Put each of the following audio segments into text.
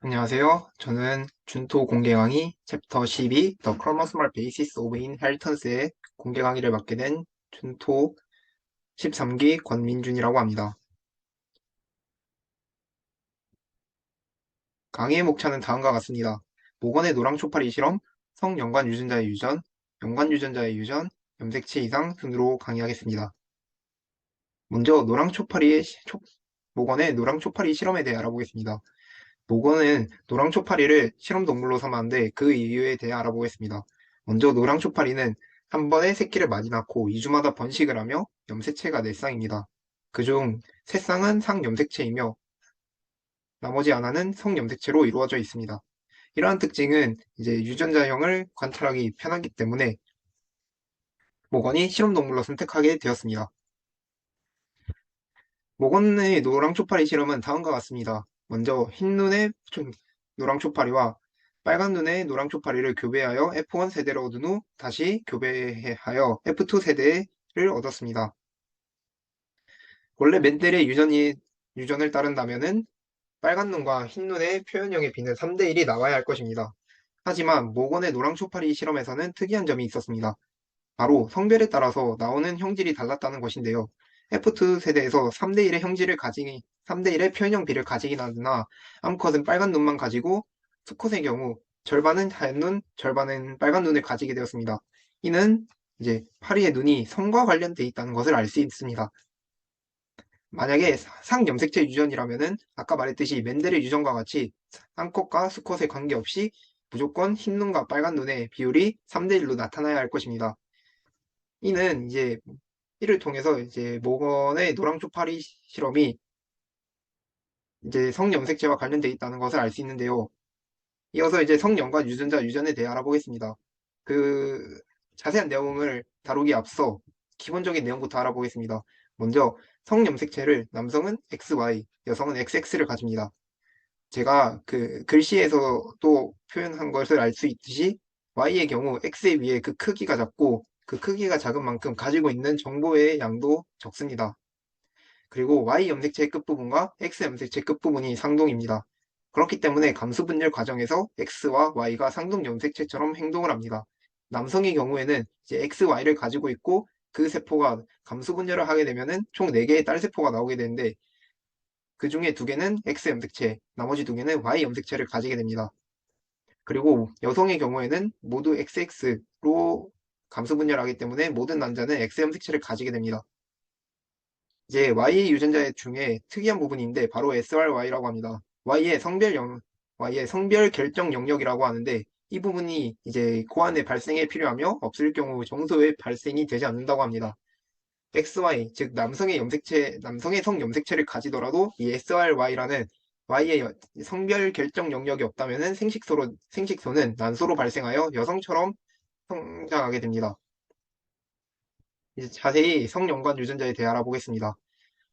안녕하세요. 저는 준토 공개 강의 챕터 12 The Chromosomal Basis of Inheritance의 공개 강의를 맡게 된 준토 13기 권민준이라고 합니다. 강의의 목차는 다음과 같습니다. 모건의 노랑 초파리 실험, 성 연관 유전자의 유전, 연관 유전자의 유전, 염색체 이상 순으로 강의하겠습니다. 먼저 노랑 초파리의 시- 초- 모건의 노랑 초파리 실험에 대해 알아보겠습니다. 모건은 노랑 초파리를 실험 동물로 삼았는데 그 이유에 대해 알아보겠습니다. 먼저 노랑 초파리는 한 번에 새끼를 많이 낳고 2주마다 번식을 하며 염색체가 4쌍입니다. 그중 3쌍은 상염색체이며 나머지 하나는 성염색체로 이루어져 있습니다. 이러한 특징은 이제 유전자형을 관찰하기 편하기 때문에 모건이 실험 동물로 선택하게 되었습니다. 모건의 노랑 초파리 실험은 다음과 같습니다. 먼저 흰 눈의 초- 노랑 초파리와 빨간 눈의 노랑 초파리를 교배하여 F1 세대를 얻은 후 다시 교배하여 F2 세대를 얻었습니다. 원래 멘델의 유전이, 유전을 따른다면은 빨간 눈과 흰 눈의 표현형의 비는 3대1이 나와야 할 것입니다. 하지만 모건의 노랑 초파리 실험에서는 특이한 점이 있었습니다. 바로 성별에 따라서 나오는 형질이 달랐다는 것인데요. F2 세대에서 3대1의 형질을 가지기, 3대1의 표현형 비를 가지긴 하나 암컷은 빨간 눈만 가지고 수컷의 경우 절반은 하얀 눈, 절반은 빨간 눈을 가지게 되었습니다. 이는 이제 파리의 눈이 성과 관련돼 있다는 것을 알 수 있습니다. 만약에 상염색체 유전이라면은 아까 말했듯이 멘델의 유전과 같이 암컷과 수컷에 관계없이 무조건 흰 눈과 빨간 눈의 비율이 3대1로 나타나야 할 것입니다. 이는 이제 이를 통해서 이제 모건의 노랑 초파리 실험이 이제 성염색체와 관련돼 있다는 것을 알 수 있는데요. 이어서 이제 성연관 유전자 유전에 대해 알아보겠습니다. 그 자세한 내용을 다루기 앞서 기본적인 내용부터 알아보겠습니다. 먼저 성염색체를 남성은 XY, 여성은 XX를 가집니다. 제가 그 글씨에서도 표현한 것을 알 수 있듯이 Y의 경우 X의 위에 그 크기가 작고 그 크기가 작은 만큼 가지고 있는 정보의 양도 적습니다. 그리고 Y 염색체의 끝부분과 X 염색체 끝부분이 상동입니다. 그렇기 때문에 감수 분열 과정에서 X와 Y가 상동 염색체처럼 행동을 합니다. 남성의 경우에는 이제 XY를 가지고 있고 그 세포가 감수 분열을 하게 되면은 총 4개의 딸 세포가 나오게 되는데 그 중에 두 개는 X 염색체, 나머지 두 개는 Y 염색체를 가지게 됩니다. 그리고 여성의 경우에는 모두 XX로 감수 분열하기 때문에 모든 남자는 X 염색체를 가지게 됩니다. 이제 Y 유전자 중에 특이한 부분인데 바로 SRY라고 합니다. Y의 성별 영, Y의 성별 결정 영역이라고 하는데 이 부분이 이제 고안의 발생에 필요하며 없을 경우 정소의 발생이 되지 않는다고 합니다. XY, 즉 남성의 염색체, 남성의 성 염색체를 가지더라도 이 SRY라는 Y의 여- 성별 결정 영역이 없다면은 생식소로, 생식소는 난소로 발생하여 여성처럼 성장하게 됩니다. 이제 자세히 성연관 유전자에 대해 알아보겠습니다.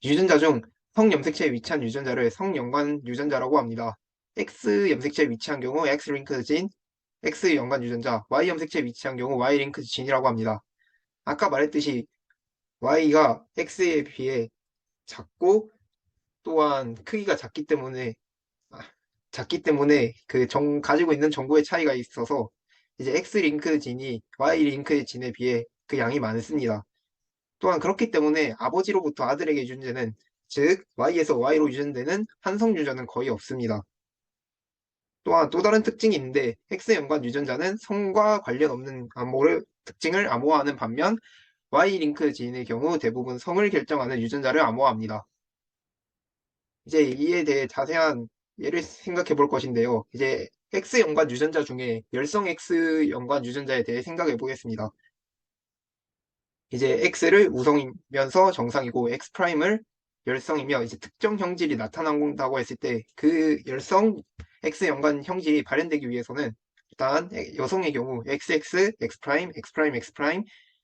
유전자 중 성염색체에 위치한 유전자를 성연관 유전자라고 합니다. X 염색체에 위치한 경우 X 링크드 진, X 연관 유전자, Y 염색체에 위치한 경우 Y 링크드 진이라고 합니다. 아까 말했듯이 Y가 X에 비해 작고 또한 크기가 작기 때문에 아, 작기 때문에 그 정, 가지고 있는 정보의 차이가 있어서 이제 X 링크드 진이 Y 링크드 진에 비해 그 양이 많습니다. 또한 그렇기 때문에 아버지로부터 아들에게 유전되는 즉 Y에서 Y로 유전되는 한성 유전은 거의 없습니다. 또한 또 다른 특징이 있는데 X 연관 유전자는 성과 관련 없는 암호를 특징을 암호화하는 반면 Y 링크 지인의 경우 대부분 성을 결정하는 유전자를 암호화합니다. 이제 이에 대해 자세한 예를 생각해 볼 것인데요. 이제 X 연관 유전자 중에 열성 X 연관 유전자에 대해 생각해 보겠습니다. 이제 X를 우성이면서 정상이고 X 프라임을 열성이며 이제 특정 형질이 나타난다고 했을 때 그 열성 X 연관 형질이 발현되기 위해서는 일단 여성의 경우 XX, X X X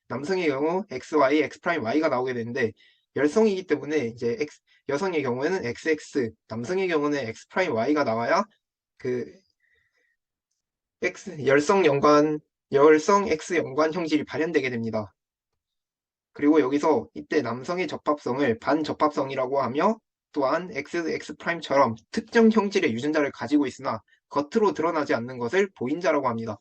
남성의 경우 XY, X 프라임, Y가 나오게 되는데 열성이기 때문에 이제 X, 여성의 경우에는 XX, 남성의 경우는 X 프라임, Y가 나와야 그 X 열성 연관 열성 X 연관 형질이 발현되게 됩니다. 그리고 여기서 이때 남성의 적합성을 반적합성이라고 하며 또한 X, X'처럼 특정 형질의 유전자를 가지고 있으나 겉으로 드러나지 않는 것을 보인자라고 합니다.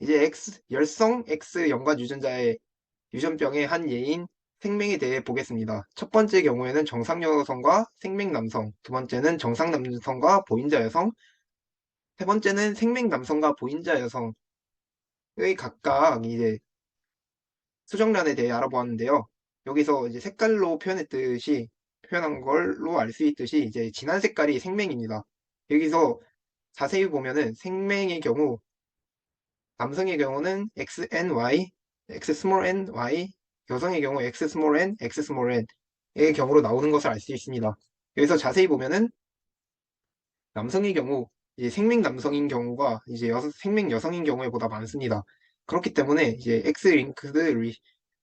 이제 X, 열성 X 연관 유전자의 유전병의 한 예인 생명에 대해 보겠습니다. 첫 번째 경우에는 정상 여성과 생명 남성, 두 번째는 정상 남성과 보인자 여성, 세 번째는 생명 남성과 보인자 여성의 각각 이제 수정란에 대해 알아보았는데요. 여기서 이제 색깔로 표현했듯이 표현한 걸로 알 수 있듯이 이제 진한 색깔이 생명입니다. 여기서 자세히 보면은 생명의 경우 남성의 경우는 XNY, X small n y, 여성의 경우 X small n, X small n의 경우로 나오는 것을 알 수 있습니다. 여기서 자세히 보면은 남성의 경우 이제 생명 남성인 경우가 이제 여, 생명 여성인 경우에 보다 많습니다. 그렇기 때문에 이제 X linked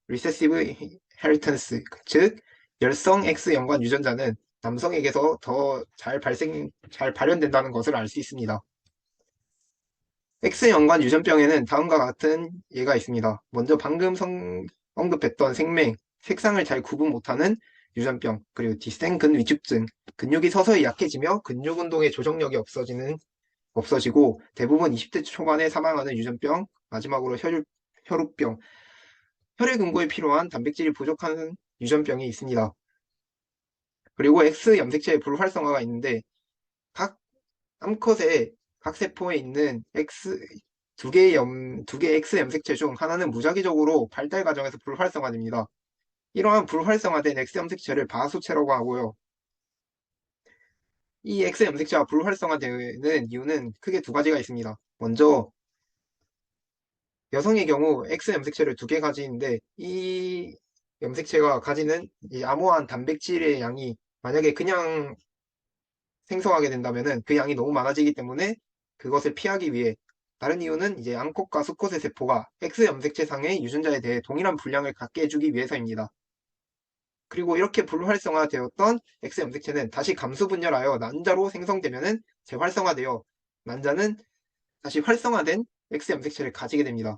recessive inheritance 즉 열성 X 연관 유전자는 남성에게서 더 잘 발생 잘 발현된다는 것을 알 수 있습니다. X 연관 유전병에는 다음과 같은 예가 있습니다. 먼저 방금 성, 언급했던 생맹, 색상을 잘 구분 못하는 유전병, 그리고 디센근 위축증, 근육이 서서히 약해지며 근육 운동의 조정력이 없어지는 없어지고 대부분 20대 초반에 사망하는 유전병, 마지막으로 혈, 혈우병, 혈액 응고에 필요한 단백질이 부족한 유전병이 있습니다. 그리고 X 염색체의 불활성화가 있는데 각 암컷의 각 세포에 있는 X 두 개의 염, 두 개의 X 염색체 중 하나는 무작위적으로 발달 과정에서 불활성화됩니다. 이러한 불활성화된 X 염색체를 바소체라고 하고요. 이 X 염색체가 불활성화되는 이유는 크게 두 가지가 있습니다. 먼저 여성의 경우 X 염색체를 두 개 가지는데 이 염색체가 가지는 이 암호한 단백질의 양이 만약에 그냥 생성하게 된다면 그 양이 너무 많아지기 때문에 그것을 피하기 위해 다른 이유는 이제 암컷과 수컷의 세포가 X 염색체상의 유전자에 대해 동일한 분량을 갖게 해주기 위해서입니다. 그리고 이렇게 불활성화되었던 X 염색체는 다시 감수 분열하여 난자로 생성되면은 재활성화되어 난자는 다시 활성화된 X 염색체를 가지게 됩니다.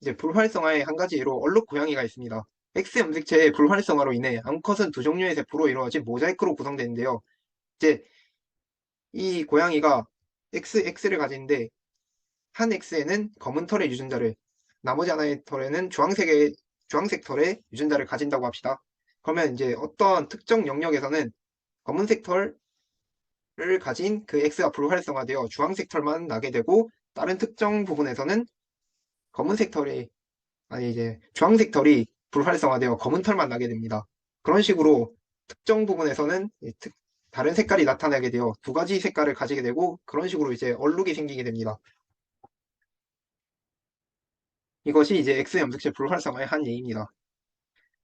이제 불활성화의 한 가지 예로 얼룩 고양이가 있습니다. X 염색체의 불활성화로 인해 암컷은 두 종류의 세포로 이루어진 모자이크로 구성되는데요. 이제 이 고양이가 XX, 를 가지는데 한 X에는 검은 털의 유전자를 나머지 하나의 털에는 주황색의 주황색 털의 유전자를 가진다고 합시다. 그러면 이제 어떤 특정 영역에서는 검은색 털을 가진 그 X가 불활성화되어 주황색 털만 나게 되고 다른 특정 부분에서는 검은색 털이 아니 이제 주황색 털이 불활성화되어 검은 털만 나게 됩니다. 그런 식으로 특정 부분에서는 특, 다른 색깔이 나타나게 되어 두 가지 색깔을 가지게 되고 그런 식으로 이제 얼룩이 생기게 됩니다. 이것이 이제 X 염색체 불활성화의 한 예입니다.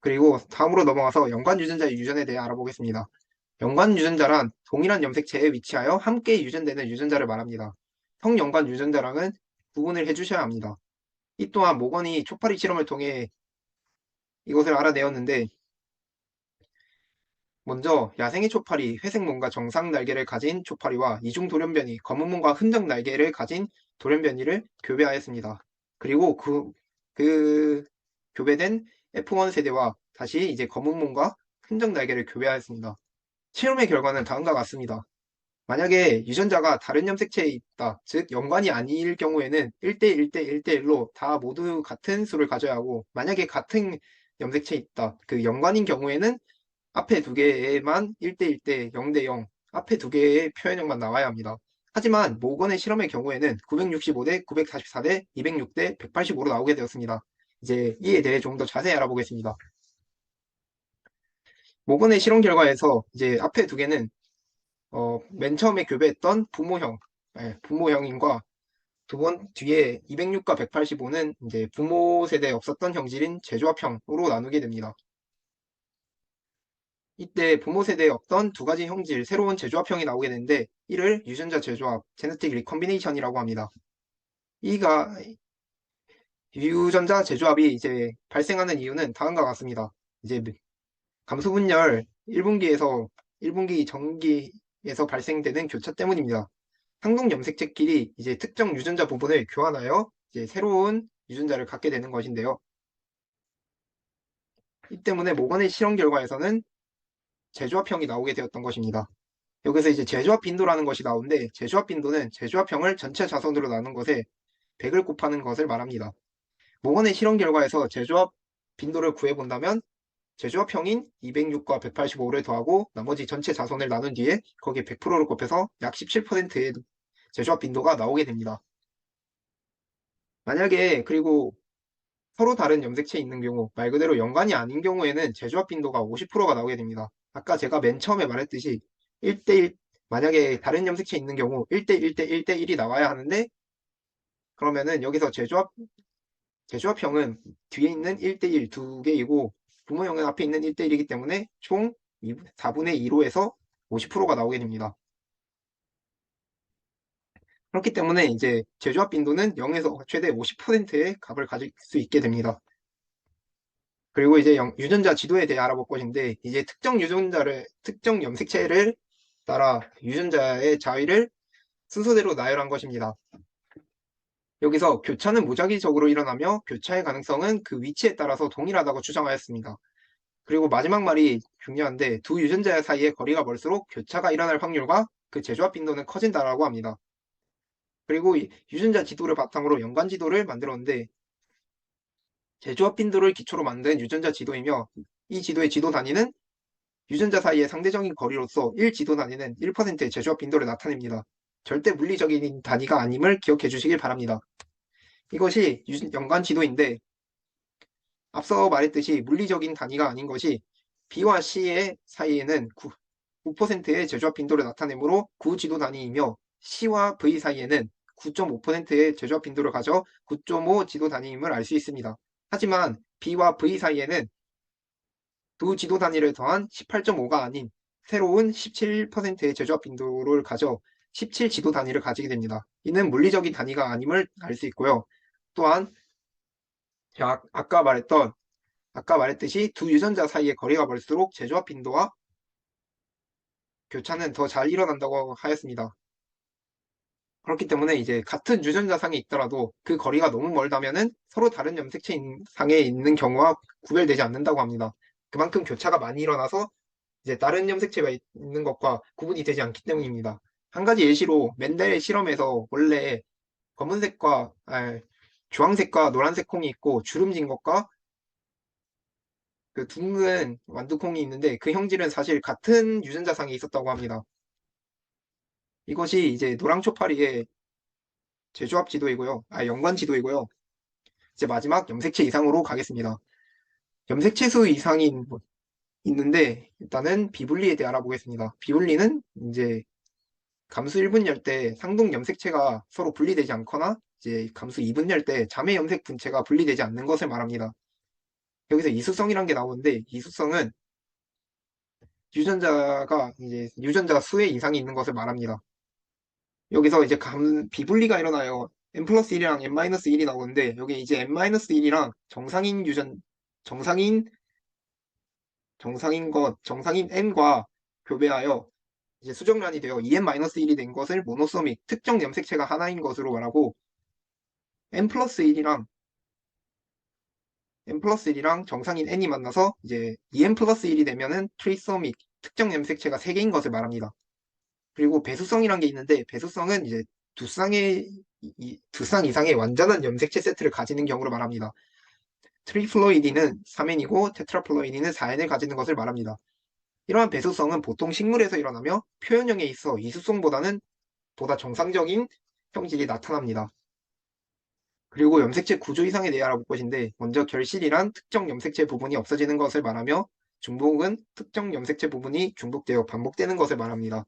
그리고 다음으로 넘어가서 연관 유전자의 유전에 대해 알아보겠습니다. 연관 유전자란 동일한 염색체에 위치하여 함께 유전되는 유전자를 말합니다. 성연관 유전자랑은 구분을 해주셔야 합니다. 이 또한 모건이 초파리 실험을 통해 이것을 알아내었는데 먼저 야생의 초파리 회색 몸과 정상 날개를 가진 초파리와 이중 돌연변이 검은 몸과 흔적 날개를 가진 돌연변이를 교배하였습니다. 그리고 그, 그 교배된 F1 세대와 다시 이제 검은 몸과 흔적 날개를 교배하였습니다. 실험의 결과는 다음과 같습니다. 만약에 유전자가 다른 염색체에 있다, 즉 연관이 아닐 경우에는 1대1 대 1대1로 다 모두 같은 수를 가져야 하고 만약에 같은 염색체에 있다, 그 연관인 경우에는 앞에 두 개에만 1대1대 0대0 앞에 두 개의 표현형만 나와야 합니다. 하지만 모건의 실험의 경우에는 965대 944대 206대 185로 나오게 되었습니다. 이제 이에 대해 좀 더 자세히 알아보겠습니다. 모건의 실험 결과에서 이제 앞에 두 개는 어, 맨 처음에 교배했던 부모형, 네, 부모형인과 두 번 뒤에 206과 185는 이제 부모 세대에 없었던 형질인 제조합형으로 나누게 됩니다. 이때 부모 세대에 없던 두 가지 형질, 새로운 제조합형이 나오게 되는데 이를 유전자 제조합, 제네틱 리컴비네이션이라고 합니다. 이가 유전자 제조합이 이제 발생하는 이유는 다음과 같습니다. 이제 감소 분열 1분기에서 1분기 전기에서 발생되는 교차 때문입니다. 항동 염색체끼리 이제 특정 유전자 부분을 교환하여 이제 새로운 유전자를 갖게 되는 것인데요. 이 때문에 모건의 실험 결과에서는 제조합형이 나오게 되었던 것입니다. 여기서 이제 제조합 빈도라는 것이 나오는데 제조합 빈도는 제조합형을 전체 자손으로 나눈 것에 100을 곱하는 것을 말합니다. 모건의 실험 결과에서 제조합 빈도를 구해본다면 제조합형인 206과 185를 더하고 나머지 전체 자손을 나눈 뒤에 거기에 100%를 곱해서 약 17%의 제조합 빈도가 나오게 됩니다. 만약에 그리고 서로 다른 염색체에 있는 경우 말 그대로 연관이 아닌 경우에는 제조합 빈도가 50%가 나오게 됩니다. 아까 제가 맨 처음에 말했듯이 1대1 만약에 다른 염색체에 있는 경우 1대1 대 1대1이 나와야 하는데 그러면은 여기서 제조합 제조합형은 뒤에 있는 1대1 두 개이고 부모형은 앞에 있는 1대1이기 때문에 총 4분의 2로 해서 50%가 나오게 됩니다. 그렇기 때문에 이제 제조합 빈도는 0에서 최대 50%의 값을 가질 수 있게 됩니다. 그리고 이제 유전자 지도에 대해 알아볼 것인데 이제 특정 유전자를 특정 염색체를 따라 유전자의 자위를 순서대로 나열한 것입니다. 여기서 교차는 무작위적으로 일어나며 교차의 가능성은 그 위치에 따라서 동일하다고 주장하였습니다. 그리고 마지막 말이 중요한데 두 유전자 사이의 거리가 멀수록 교차가 일어날 확률과 그 제조합 빈도는 커진다라고 합니다. 그리고 유전자 지도를 바탕으로 연관 지도를 만들었는데 제조합 빈도를 기초로 만든 유전자 지도이며 이 지도의 지도 단위는 유전자 사이의 상대적인 거리로서 1 지도 단위는 1%의 제조합 빈도를 나타냅니다. 절대 물리적인 단위가 아님을 기억해 주시길 바랍니다. 이것이 연관 지도인데 앞서 말했듯이 물리적인 단위가 아닌 것이 B와 C의 사이에는 9, 9%의 제조합 빈도를 나타내므로 9지도 단위이며 C와 V 사이에는 9.5%의 제조합 빈도를 가져 9.5 지도 단위임을 알 수 있습니다. 하지만 B와 V 사이에는 두 지도 단위를 더한 18.5가 아닌 새로운 17%의 제조합 빈도를 가져 17 지도 단위를 가지게 됩니다. 이는 물리적인 단위가 아님을 알 수 있고요. 또한 아, 아까 말했던 아까 말했듯이 두 유전자 사이의 거리가 멀수록 제조합 빈도와 교차는 더 잘 일어난다고 하였습니다. 그렇기 때문에 이제 같은 유전자상에 있더라도 그 거리가 너무 멀다면은 서로 다른 염색체 상에 있는 경우와 구별되지 않는다고 합니다. 그만큼 교차가 많이 일어나서 이제 다른 염색체가 있는 것과 구분이 되지 않기 때문입니다. 한 가지 예시로 맨델 실험에서 원래 검은색과 아, 주황색과 노란색 콩이 있고 주름진 것과 그 둥근 완두콩이 있는데 그 형질은 사실 같은 유전자상에 있었다고 합니다. 이것이 이제 노랑 초파리의 제조합 지도이고요. 아, 연관 지도이고요. 이제 마지막 염색체 이상으로 가겠습니다. 염색체 수 이상이 있는데 일단은 비분리에 대해 알아보겠습니다. 비분리는 이제 감수 1분열 때 상동 염색체가 서로 분리되지 않거나 이제 감수 2분열 때 자매 염색 분체가 분리되지 않는 것을 말합니다. 여기서 이수성이란 게 나오는데 이수성은 유전자가 이제 유전자 수의 이상이 있는 것을 말합니다. 여기서 이제 감, 비분리가 일어나요. n 플러스 1이랑 n 마이너스 1이 나오는데 여기 이제 n 마이너스 1이랑 정상인 유전 정상인 정상인 것 정상인 n과 교배하여 이제 수정란이 되어 2n-1이 된 것을 모노소믹 특정 염색체가 하나인 것으로 말하고 n 플러스 1이랑 n 플러스 1이랑 정상인 n이 만나서 이제 2n 플러스 1이 되면은 트리소믹 특정 염색체가 3개인 것을 말합니다. 그리고 배수성이란 게 있는데 배수성은 이제 두 쌍의 두 쌍 이상의 완전한 염색체 세트를 가지는 경우를 말합니다. 트리플로이디는 3n이고 테트라플로이디는 4n을 가지는 것을 말합니다. 이러한 배수성은 보통 식물에서 일어나며 표현형에 있어 이수성보다는 보다 정상적인 형질이 나타납니다. 그리고 염색체 구조 이상에 대해 알아볼 것인데 먼저 결실이란 특정 염색체 부분이 없어지는 것을 말하며 중복은 특정 염색체 부분이 중복되어 반복되는 것을 말합니다.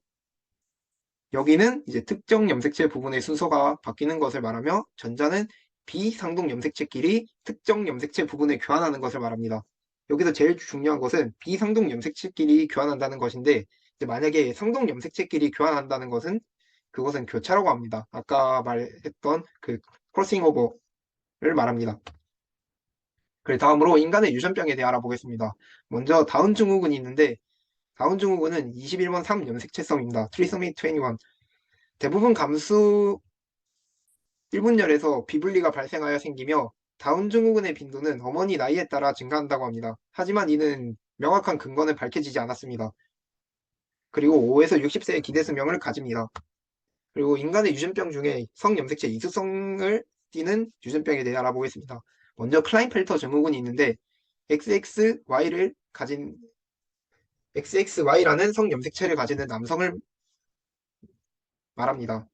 여기는 이제 특정 염색체 부분의 순서가 바뀌는 것을 말하며 전자는 비상동 염색체끼리 특정 염색체 부분을 교환하는 것을 말합니다. 여기서 제일 중요한 것은 비상동 염색체끼리 교환한다는 것인데 만약에 상동 염색체끼리 교환한다는 것은 그것은 교차라고 합니다. 아까 말했던 그 크로싱 오버를 말합니다. 그래 다음으로 인간의 유전병에 대해 알아보겠습니다. 먼저 다운 증후군이 있는데 다운 증후군은 21번 3 염색체성입니다. 트리소미 21. 대부분 감수 1분열에서 비분리가 발생하여 생기며 다운 증후군의 빈도는 어머니 나이에 따라 증가한다고 합니다. 하지만 이는 명확한 근거는 밝혀지지 않았습니다. 그리고 5에서 60세의 기대 수명을 가집니다. 그리고 인간의 유전병 중에 성염색체 이수성을 띠는 유전병에 대해 알아보겠습니다. 먼저 클라인펠터 증후군이 있는데 XXY를 가진 XXY라는 성염색체를 가지는 남성을 말합니다.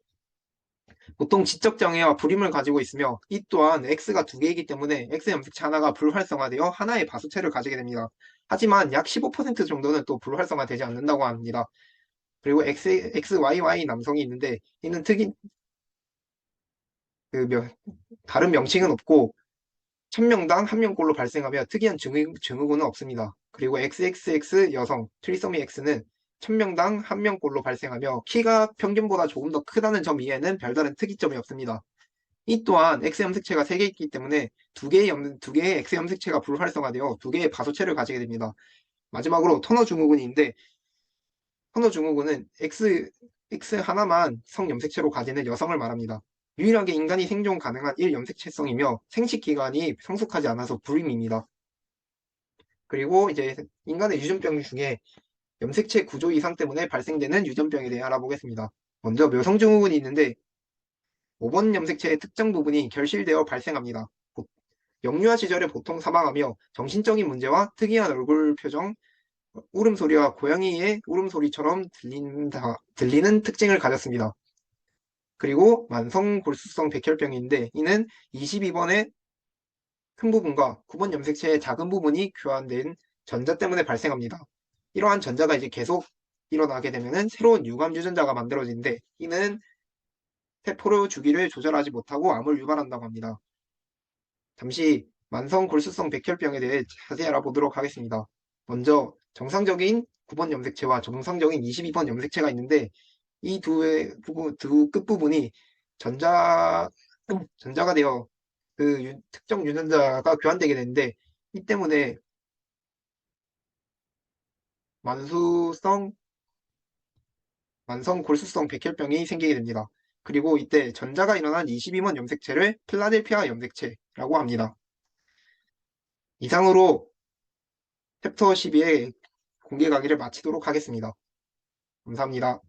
보통 지적 장애와 불임을 가지고 있으며 이 또한 X가 두 개이기 때문에 X 염색체 하나가 불활성화되어 하나의 바수체를 가지게 됩니다. 하지만 약 15% 정도는 또 불활성화되지 않는다고 합니다. 그리고 X, XYY 남성이 있는데 이는 특이 그 명, 다른 명칭은 없고 1000명당 1명꼴로 발생하며 특이한 증후, 증후군은 없습니다. 그리고 XXX 여성 트리소미 X는 1000명당 1명꼴로 발생하며 키가 평균보다 조금 더 크다는 점 이외에는 별다른 특이점이 없습니다. 이 또한 X 염색체가 3개 있기 때문에 두 개의, 염, 두 개의 X 염색체가 불활성화되어 두 개의 바소체를 가지게 됩니다. 마지막으로 터너 증후군인데 터너 증후군은 X, X 하나만 성염색체로 가지는 여성을 말합니다. 유일하게 인간이 생존 가능한 1염색체성이며 생식 기간이 성숙하지 않아서 불임입니다. 그리고 이제 인간의 유전병 중에 염색체 구조 이상 때문에 발생되는 유전병에 대해 알아보겠습니다. 먼저 묘성증후군이 있는데 5번 염색체의 특정 부분이 결실되어 발생합니다. 보- 영유아 시절에 보통 사망하며 정신적인 문제와 특이한 얼굴 표정, 울음소리와 고양이의 울음소리처럼 들린다, 들리는 특징을 가졌습니다. 그리고 만성 골수성 백혈병인데 이는 22번의 큰 부분과 9번 염색체의 작은 부분이 교환된 전자 때문에 발생합니다. 이러한 전자가 이제 계속 일어나게 되면은 새로운 유감 유전자가 만들어지는데 이는 세포의 주기를 조절하지 못하고 암을 유발한다고 합니다. 잠시 만성 골수성 백혈병에 대해 자세히 알아보도록 하겠습니다. 먼저 정상적인 9번 염색체와 정상적인 22번 염색체가 있는데 이 두의 부분, 두 끝부분이 전자, 전자가 되어 그 유- 특정 유전자가 교환되게 되는데 이 때문에 만수성, 만성 골수성 백혈병이 생기게 됩니다. 그리고 이때 전자가 일어난 22번 염색체를 필라델피아 염색체라고 합니다. 이상으로 챕터 12의 공개 강의를 마치도록 하겠습니다. 감사합니다.